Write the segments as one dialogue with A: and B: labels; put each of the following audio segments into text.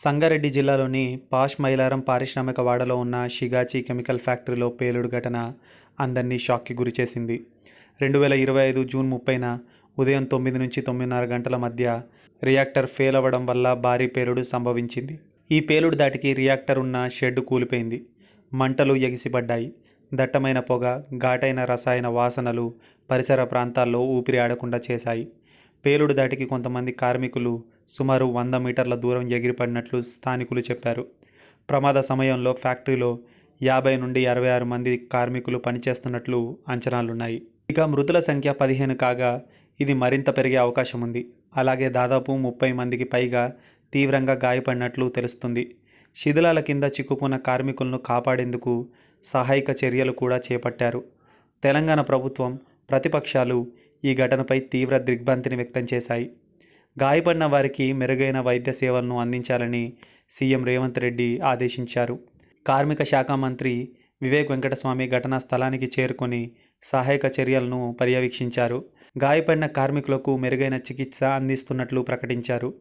A: సంగారెడ్డి జిల్లాలోని పాష్ మైలారం పారిశ్రామిక వాడలో ఉన్న షిగాచి కెమికల్ ఫ్యాక్టరీలో పేలుడు ఘటన అందరినీ షాక్కి గురిచేసింది రెండు వేల ఇరవై ఐదు జూన్ ముప్పైన ఉదయం తొమ్మిది నుంచి తొమ్మిదిన్నర గంటల మధ్య రియాక్టర్ ఫెయిల్ అవ్వడం వల్ల భారీ పేలుడు సంభవించింది. ఈ పేలుడు దాటికి రియాక్టర్ ఉన్న షెడ్ కూలిపోయింది. మంటలు ఎగిసిపడ్డాయి. దట్టమైన పొగ ఘాటైన రసాయన వాసనలు పరిసర ప్రాంతాల్లో ఊపిరి ఆడకుండా చేశాయి. పేలుడు దాటికి కొంతమంది కార్మికులు సుమారు వంద మీటర్ల దూరం ఎగిరిపడినట్లు స్థానికులు చెప్పారు. ప్రమాద సమయంలో ఫ్యాక్టరీలో యాభై నుండి అరవై ఆరు మంది కార్మికులు పనిచేస్తున్నట్లు అంచనాలున్నాయి. ఇక మృతుల సంఖ్య పదిహేను కాగా ఇది మరింత పెరిగే అవకాశం ఉంది. అలాగే దాదాపు ముప్పై మందికి పైగా తీవ్రంగా గాయపడినట్లు తెలుస్తుంది. శిథిలాల కింద చిక్కుకున్న కార్మికులను కాపాడేందుకు సహాయక చర్యలు కూడా చేపట్టారు. తెలంగాణ ప్రభుత్వం ప్రతిపక్షాలు ఈ ఘటనపై తీవ్ర దిగ్భ్రాంతిని వ్యక్తం చేశాయి. గాయపడిన వారికి మెరుగైన వైద్య సేవలను అందించాలని సీఎం రేవంత్ రెడ్డి ఆదేశించారు. కార్మిక శాఖ మంత్రి వివేక్ వెంకటస్వామి ఘటనా స్థలానికి చేరుకొని సహాయక చర్యలను పర్యవేక్షించారు. గాయపడిన కార్మికులకు మెరుగైన చికిత్స అందిస్తున్నట్లు ప్రకటించారు.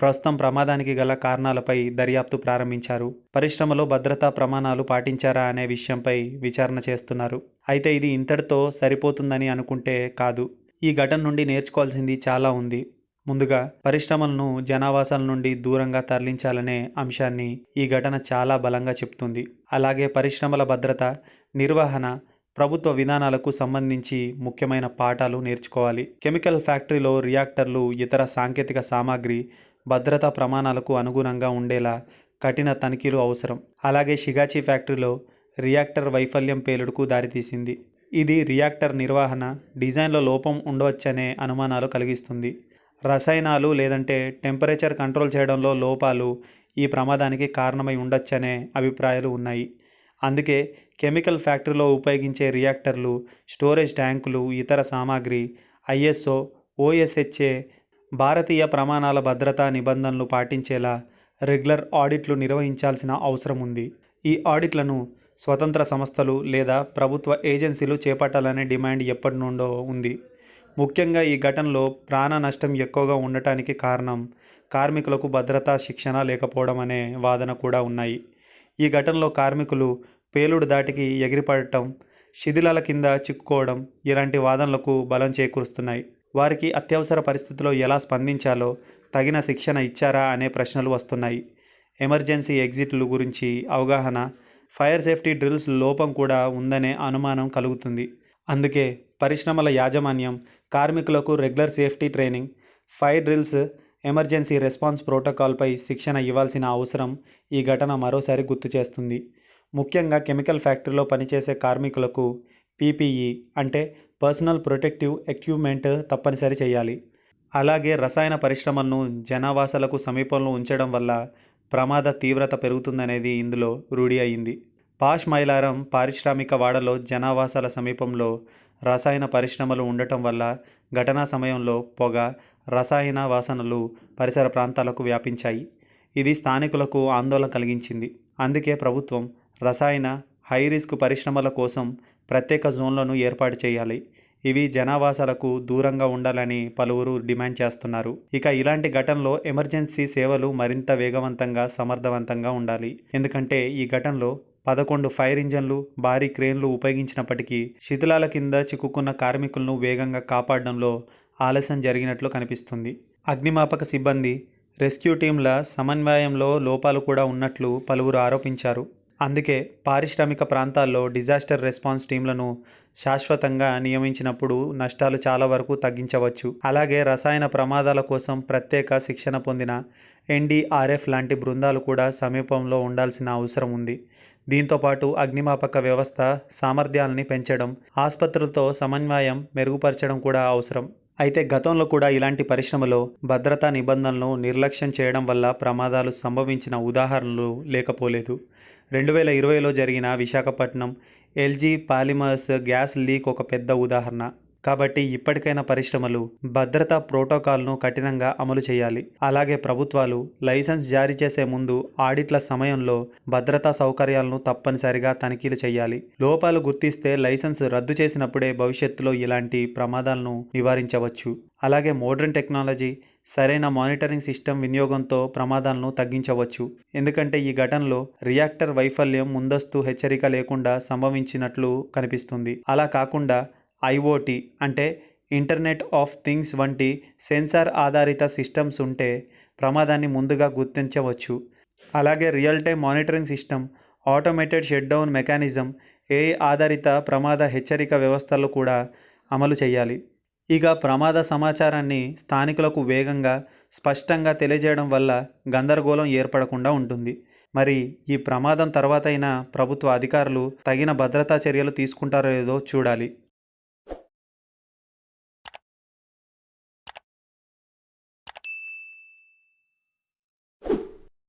A: ప్రస్తుతం ప్రమాదానికి గల కారణాలపై దర్యాప్తు ప్రారంభించారు. పరిశ్రమలో భద్రతా ప్రమాణాలు పాటించారా అనే విషయంపై విచారణ చేస్తున్నారు. అయితే ఇది ఇంతటితో సరిపోతుందని అనుకుంటే కాదు. ఈ ఘటన నుండి నేర్చుకోవాల్సింది చాలా ఉంది. ముందుగా పరిశ్రమలను జనావాసాల నుండి దూరంగా తరలించాలనే అంశాన్ని ఈ ఘటన చాలా బలంగా చెప్తుంది. అలాగే పరిశ్రమల భద్రత నిర్వహణ ప్రభుత్వ విధానాలకు సంబంధించి ముఖ్యమైన పాఠాలు నేర్చుకోవాలి. కెమికల్ ఫ్యాక్టరీలో రియాక్టర్లు ఇతర సాంకేతిక సామాగ్రి భద్రతా ప్రమాణాలకు అనుగుణంగా ఉండేలా కఠిన తనిఖీలు అవసరం. అలాగే షిగాచి ఫ్యాక్టరీలో రియాక్టర్ వైఫల్యం పేలుడుకు దారితీసింది. ఇది రియాక్టర్ నిర్వహణ డిజైన్లో లోపం ఉండవచ్చనే అనుమానాలు కలిగిస్తుంది. రసాయనాలు లేదంటే టెంపరేచర్ కంట్రోల్ చేయడంలో లోపాలు ఈ ప్రమాదానికి కారణమై ఉండొచ్చనే అభిప్రాయాలు ఉన్నాయి. అందుకే కెమికల్ ఫ్యాక్టరీలో ఉపయోగించే రియాక్టర్లు స్టోరేజ్ ట్యాంకులు ఇతర సామాగ్రి ఐఎస్ఓ ఓఎస్హెచ్ఏ భారతీయ ప్రమాణాల భద్రతా నిబంధనలు పాటించేలా రెగ్యులర్ ఆడిట్లు నిర్వహించాల్సిన అవసరం ఉంది. ఈ ఆడిట్లను స్వతంత్ర సంస్థలు లేదా ప్రభుత్వ ఏజెన్సీలు చేపట్టాలనే డిమాండ్ ఎప్పటి నుండో ఉంది. ముఖ్యంగా ఈ ఘటనలో ప్రాణ నష్టం ఎక్కువగా ఉండటానికి కారణం కార్మికులకు భద్రతా శిక్షణ లేకపోవడం అనే వాదన కూడా ఉన్నాయి. ఈ ఘటనలో కార్మికులు పేలుడు దాటికి ఎగిరిపడటం శిథిలాల కింద చిక్కుకోవడం ఇలాంటి వాదనలకు బలం చేకూరుస్తున్నాయి. వారికి అత్యవసర పరిస్థితుల్లో ఎలా స్పందించాలో తగిన శిక్షణ ఇచ్చారా అనే ప్రశ్నలు వస్తున్నాయి. ఎమర్జెన్సీ ఎగ్జిట్లు గురించి అవగాహన ఫైర్ సేఫ్టీ డ్రిల్స్ లోపం కూడా ఉందనే అనుమానం కలుగుతుంది. అందుకే పరిశ్రమల యాజమాన్యం కార్మికులకు regular safety training fire drills emergency response ప్రోటోకాల్పై శిక్షణ ఇవ్వాల్సిన అవసరం ఈ ఘటన మరోసారి గుర్తు చేస్తుంది. ముఖ్యంగా కెమికల్ ఫ్యాక్టరీలో పనిచేసే కార్మికులకు పీపీఈ అంటే పర్సనల్ ప్రొటెక్టివ్ ఎక్విప్మెంట్ తప్పనిసరి చేయాలి. అలాగే రసాయన పరిశ్రమలను జనావాసాలకు సమీపంలో ఉంచడం వల్ల ప్రమాద తీవ్రత పెరుగుతుందనేది ఇందులో రూఢి అయింది. పాష్ మైలారం పారిశ్రామిక వాడలో జనావాసాల సమీపంలో రసాయన పరిశ్రమలు ఉండటం వల్ల ఘటనా సమయంలో పొగ రసాయన వాసనలు పరిసర ప్రాంతాలకు వ్యాపించాయి. ఇది స్థానికులకు ఆందోళన కలిగించింది. అందుకే ప్రభుత్వం రసాయన హై రిస్క్ పరిశ్రమల కోసం ప్రత్యేక జోన్లను ఏర్పాటు చేయాలి. ఇవి జనావాసాలకు దూరంగా ఉండాలని పలువురు డిమాండ్ చేస్తున్నారు. ఇక ఇలాంటి ఘటనలో ఎమర్జెన్సీ సేవలు మరింత వేగవంతంగా సమర్థవంతంగా ఉండాలి. ఎందుకంటే ఈ ఘటనలో పదకొండు ఫైర్ ఇంజన్లు భారీ క్రేన్లు ఉపయోగించినప్పటికీ శిథిలాల కింద చిక్కుకున్న కార్మికులను వేగంగా కాపాడడంలో ఆలస్యం జరిగినట్లు కనిపిస్తుంది. అగ్నిమాపక సిబ్బంది రెస్క్యూ టీంల సమన్వయంలో లోపాలు కూడా ఉన్నట్లు పలువురు ఆరోపించారు. అందుకే పారిశ్రామిక ప్రాంతాల్లో డిజాస్టర్ రెస్పాన్స్ టీంలను శాశ్వతంగా నియమించినప్పుడు నష్టాలు చాలా వరకు తగ్గించవచ్చు. అలాగే రసాయన ప్రమాదాల కోసం ప్రత్యేక శిక్షణ పొందిన ఎన్డీఆర్ఎఫ్ లాంటి బృందాలు కూడా సమీపంలో ఉండాల్సిన అవసరం ఉంది. దీంతోపాటు అగ్నిమాపక వ్యవస్థ సామర్థ్యాలని పెంచడం ఆసుపత్రులతో సమన్వయం మెరుగుపరచడం కూడా అవసరం. అయితే గతంలో కూడా ఇలాంటి పరిశ్రమలో భద్రతా నిబంధనలను నిర్లక్ష్యం చేయడం వల్ల ప్రమాదాలు సంభవించిన ఉదాహరణలు లేకపోలేదు. రెండు వేల ఇరవైలో జరిగిన Visakhapatnam LG Polymers gas leak ఒక పెద్ద ఉదాహరణ. కాబట్టి ఇప్పటికైనా పరిశ్రమలు భద్రతా ప్రోటోకాల్ను కఠినంగా అమలు చేయాలి. అలాగే ప్రభుత్వాలు లైసెన్స్ జారీ చేసే ముందు ఆడిట్ల సమయంలో భద్రతా సౌకర్యాలను తప్పనిసరిగా తనిఖీలు చేయాలి. లోపాలు గుర్తిస్తే లైసెన్స్ రద్దు చేసినప్పుడే భవిష్యత్తులో ఇలాంటి ప్రమాదాలను నివారించవచ్చు. అలాగే మోడర్న్ టెక్నాలజీ సరైన మానిటరింగ్ సిస్టమ్ వినియోగంతో ప్రమాదాలను తగ్గించవచ్చు. ఎందుకంటే ఈ ఘటనలో రియాక్టర్ వైఫల్యం ముందస్తు హెచ్చరిక లేకుండా సంభవించినట్లు కనిపిస్తుంది. అలా కాకుండా ఐఓటీ అంటే ఇంటర్నెట్ ఆఫ్ థింగ్స్ వంటి సెన్సార్ ఆధారిత సిస్టమ్స్ ఉంటే ప్రమాదాన్ని ముందుగా గుర్తించవచ్చు. అలాగే real time monitoring system automated shutdown mechanism AI ఆధారిత ప్రమాద హెచ్చరిక వ్యవస్థలు కూడా అమలు చేయాలి. ఇక ప్రమాద సమాచారాన్ని స్థానికులకు వేగంగా స్పష్టంగా తెలియజేయడం వల్ల గందరగోళం ఏర్పడకుండా ఉంటుంది. మరి ఈ ప్రమాదం తర్వాతైనా ప్రభుత్వ అధికారులు తగిన భద్రతా చర్యలు తీసుకుంటారో లేదో చూడాలి.